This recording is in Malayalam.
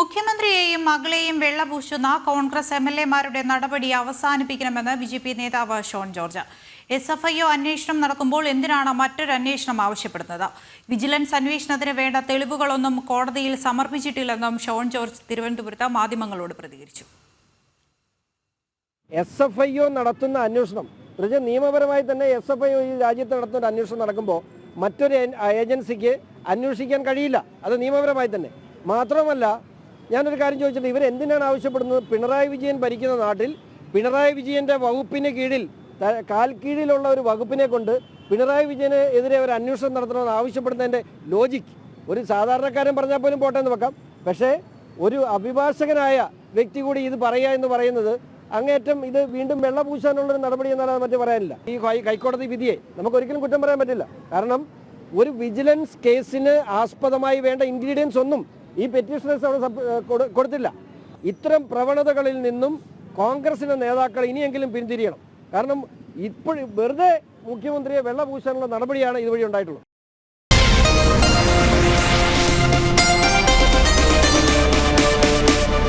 മുഖ്യമന്ത്രിയെയും മകളെയും വെള്ളപൂശുന്ന കോൺഗ്രസ് എം എൽ എമാരുടെ നടപടി അവസാനിപ്പിക്കണമെന്ന് ബി ജെ പി നേതാവ് Shone George. S F I O അന്വേഷണം നടക്കുമ്പോൾ എന്തിനാണ് മറ്റൊരു അന്വേഷണം ആവശ്യപ്പെടുന്നത്? വിജിലൻസ് അന്വേഷണത്തിന് വേണ്ട തെളിവുകളൊന്നും കോടതിയിൽ സമർപ്പിച്ചിട്ടില്ലെന്നും ഷോൺ ജോർജ് തിരുവനന്തപുരത്ത് മാധ്യമങ്ങളോട് പ്രതികരിച്ചു. എസ് എഫ് ഐ ഒ നടത്തുന്ന അന്വേഷണം നിയമപരമായി തന്നെ എസ് എഫ് ഐ ഒ ഈ രാജ്യത്ത് നടത്തുന്ന അന്വേഷണം നടക്കുമ്പോൾ മറ്റൊരു ഏജൻസിക്ക് അന്വേഷിക്കാൻ കഴിയില്ല. അത് നിയമപരമായി തന്നെ. മാത്രമല്ല ഞാനൊരു കാര്യം ചോദിച്ചിട്ട്? ഇവർ എന്തിനാണ് ആവശ്യപ്പെടുന്നത്? പിണറായി വിജയൻ ഭരിക്കുന്ന നാട്ടിൽ പിണറായി വിജയന്റെ വകുപ്പിന് കീഴിൽ കാൽ കീഴിലുള്ള ഒരു വകുപ്പിനെ കൊണ്ട് പിണറായി വിജയന് എതിരെ ഒരു അന്വേഷണം നടത്തണമെന്ന് ആവശ്യപ്പെടുന്നതിന്റെ ലോജിക് ഒരു സാധാരണക്കാരൻ പറഞ്ഞാൽ പോലും പോട്ടെ എന്ന് വെക്കാം. പക്ഷേ ഒരു അഭിഭാഷകനായ വ്യക്തി കൂടി ഇത് പറയുക എന്ന് പറയുന്നത് അങ്ങേറ്റം ഇത് വീണ്ടും വെള്ള പൂശാനുള്ള ഒരു നടപടി എന്നല്ലാതെ മറ്റു പറയാനില്ല. ഈ ഹൈക്കോടതി വിധിയെ നമുക്ക് ഒരിക്കലും കുറ്റം പറയാൻ പറ്റില്ല. കാരണം ഒരു വിജിലൻസ് കേസിന് ആസ്പദമായി വേണ്ട ഇൻഗ്രീഡിയൻസ് ഒന്നും ഈ പെറ്റീഷണേഴ്സ് അവിടെ കൊടുത്തില്ല. ഇത്തരം പ്രവണതകളിൽ നിന്നും കോൺഗ്രസിന്റെ നേതാക്കൾ ഇനിയെങ്കിലും പിന്തിരിയണം. കാരണം ഇപ്പോഴും വെറുതെ മുഖ്യമന്ത്രിയെ വെള്ള പൂശാനുള്ള നടപടിയാണ് ഇതുവഴി ഉണ്ടായിട്ടുള്ളത്.